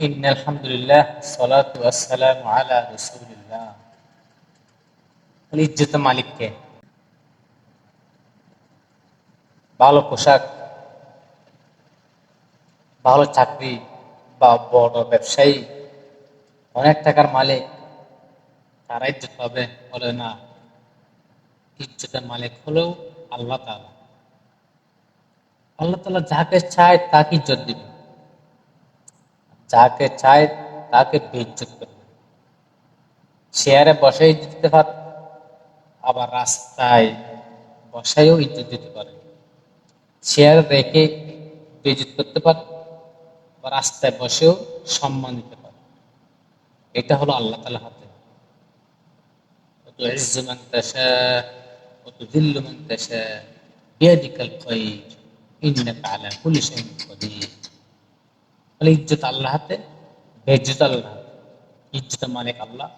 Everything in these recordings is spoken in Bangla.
إن الحمد لله الصلاة والسلام على رسول الله ইজ্জত মালিককে ভালো পোশাক ভালো চাকরি বা বড় ব্যবসায়ী অনেক টাকার মালিক তারা ইজ্জত পাবে বলে না ইজ্জতের মালিক হলেও আল্লাহ তালা আল্লাহ তালা যাকে চায় তাকে ইজ্জত দিবে যাকে চায় তাকে বিচ্যুত করবে চেয়ারে বসাই দিতে পারে, আবার রাস্তায় বসাইও ইজ্জত দিতে পারে। চেয়ার রেখে বেজত করতে পারে বা রাস্তায় বসেও সম্মান দিতে পারে। এটা হলো আল্লাহ তালা হাতে। অত ইজ্জমান তাসা অত দিল্লুমান তাসা বিয়াদিকাল খৈর, ইন্নাকা আলা কুল্লি শাইইন তাহলে ইজ্জত আল্লাহ হাতে বেজ্জত আল্লাহ ইজ্জত মালিক আল্লাহ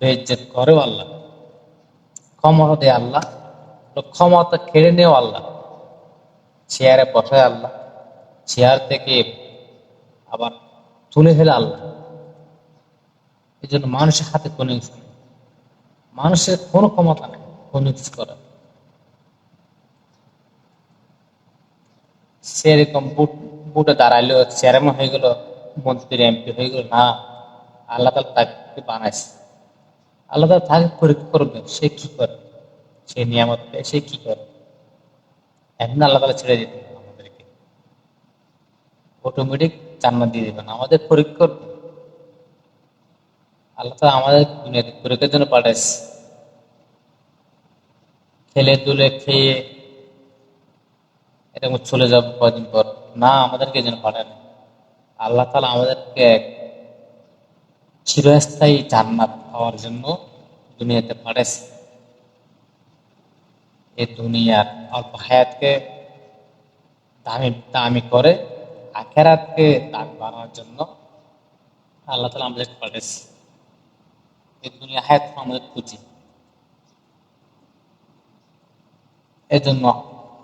বেজ্জত করেও আল্লাহ। ক্ষমতা দেয় আল্লাহ, ক্ষমতা কেড়ে নেও আল্লাহ। চেয়ারে বসায় আল্লাহ, চেয়ার থেকে আবার তুলে ফেলে আল্লাহ। এই জন্য মানুষের হাতে কোনো কিছু নেই। মানুষের কোনো ক্ষমতা নেই, কোনো কিছু করার। সেরকম বুট বুটে দাঁড়াইলো, চেয়ারম্যান হয়ে গেল মন্ত্রী এমপি হয়ে গেল, না, আল্লাহ তালা তাকে বানাইছে? আল্লাহ তালা তাকে পরীক্ষা করবে? সে কি করে? সে নিয়ামত সে কি করে? এমন আল্লাহ তালা ছেড়ে দিতে আমাদেরকে। অটোমেটিক জান্নাত দিয়ে দেবেন। আমাদের পরীক্ষা আল্লাহ তালা আমাদের দুনিয়াতে পরীক্ষার জন্য পাঠাইছে। খেলে দুলে খেয়ে এরকম চলে যাব কদিন পর। না আমাদেরকে যেন পাঠায় না। আল্লাহ তালা আমাদেরকে চিরস্থায়ী জান্নাত পাওয়ার জন্য দুনিয়াতে পাঠাইছে। এই দুনিয়ার অল্প হায়াতকে দামি দামি করে আখেরাতকে দাগ বাড়ানোর জন্য আল্লাহ তালা আমাদেরকে পাঠাইছে। এই দুনিয়া হায়াত আমাদের পুঁজি। এজন্য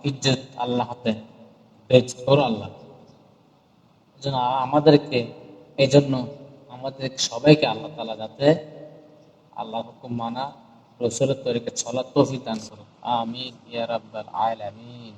ইজ্জত আল্লাহ হাতে বেচ ওর আল্লাহ। আমাদেরকে, এই জন্য আমাদের সবাইকে আল্লাহ তালা যাতে আল্লাহ হুকুম মানা, রসুলের তৈরিকে ছলা তফি দান করো আমিন ইয়ার আব্বাল আয়াল আলামিন।